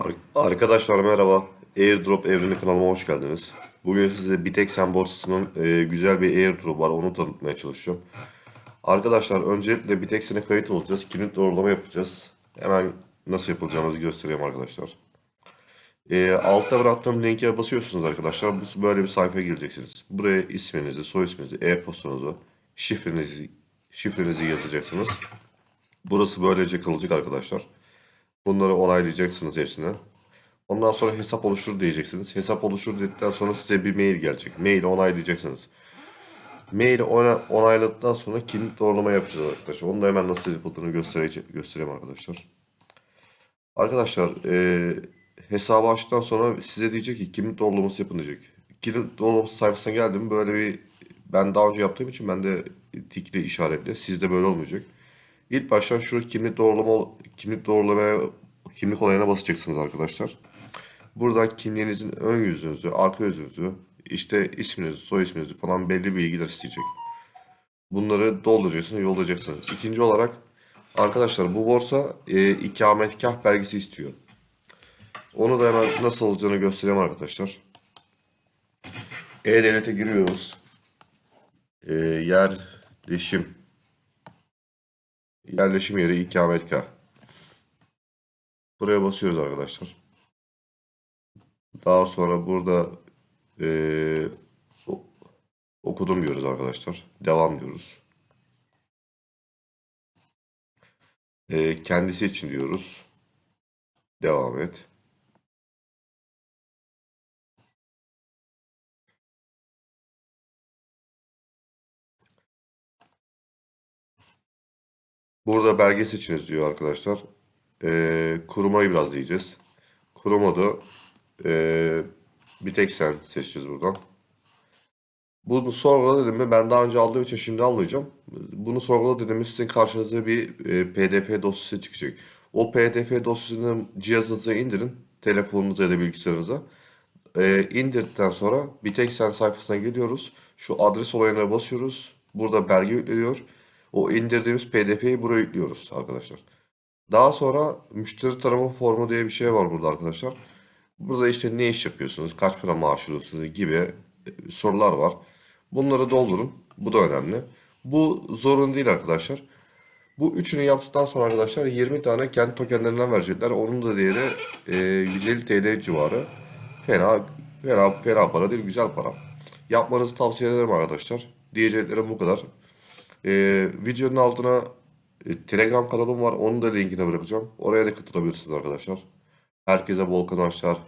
Ar- Arkadaşlar merhaba. Airdrop evreni kanalıma hoş geldiniz. Bugün size Bitexen borsasının e, güzel bir airdrop var. Onu tanıtmaya çalışacağım. Arkadaşlar öncelikle Bitexen'e kayıt olacağız. Kimlik doğrulama yapacağız. Hemen nasıl yapılacağımızı göstereyim arkadaşlar. E, altta bıraktığım linke basıyorsunuz arkadaşlar. Böyle bir sayfaya gireceksiniz. Buraya isminizi, soy isminizi, e-postanızı, şifrenizi, şifrenizi yazacaksınız. Burası böylece kalacak arkadaşlar. Bunları onaylayacaksınız hepsini. Ondan sonra hesap oluştur diyeceksiniz. Hesap oluştur dedikten sonra size bir mail gelecek. Maili onaylayacaksınız. Maili ona, onayladıktan sonra kimlik doğrulama yapacağız arkadaşlar. Onu da hemen nasıl yapıldığını göstereceğim, göstereyim arkadaşlar. Arkadaşlar e, hesabı açtıktan sonra size diyecek ki kimlik doğrulaması yapın diyecek. Kimlik doğrulaması sayfasına geldim böyle bir ben daha önce yaptığım için ben de tikli işaretli. Sizde böyle olmayacak. İlk baştan şu kimlik doğrulama kimlik doğrulamaya kimlik olayına basacaksınız arkadaşlar. Buradan kimliğinizin ön yüzünüzü, arka yüzünüzü, işte isminizi, soy isminizi falan belli bilgiler isteyecek. Bunları dolduracaksınız, yollayacaksınız. İkinci olarak arkadaşlar bu borsa e, ikametgah belgesi istiyor. Onu da hemen nasıl olacağını göstereyim arkadaşlar. E-Devlet'e giriyoruz. E, yerleşim Yerleşim yeri ikametgah. Buraya basıyoruz arkadaşlar. Daha sonra burada eee, o- okudum diyoruz arkadaşlar. Devam diyoruz. Eee, kendisi için diyoruz. Devam et. Burada belge seçiniz diyor arkadaşlar. Ee, kurumayı biraz diyeceğiz. Kuruma da ee, bir tek sen seçeceğiz buradan. Bunu sorgula dedim mi ben daha önce aldığım için şimdi almayacağım. Bunu sorgula dedim mi sizin karşınıza bir e, PDF dosyası çıkacak. O PDF dosyasını cihazınıza indirin. Telefonunuza ya da bilgisayarınıza. E, indirdikten sonra bir tek sen sayfasına geliyoruz. Şu adres olayına basıyoruz. Burada belge yükleniyor. O indirdiğimiz PDF'yi buraya yüklüyoruz arkadaşlar. Daha sonra müşteri tarama formu diye bir şey var burada arkadaşlar. Burada işte ne iş yapıyorsunuz, kaç para maaş alıyorsunuz gibi e, sorular var. Bunları doldurun. Bu da önemli. Bu zorun değil arkadaşlar. Bu üçünü yaptıktan sonra arkadaşlar 20 tane kendi tokenlerinden verecekler. Onun da değeri e, 150 TL civarı. Fena, fena, fena para değil, güzel para. Yapmanızı tavsiye ederim arkadaşlar. Diyeceklerim bu kadar. E, videonun altına Telegram kanalım var. Onun da linkini bırakacağım. Oraya da katılabilirsiniz arkadaşlar. Herkese bol kazançlar.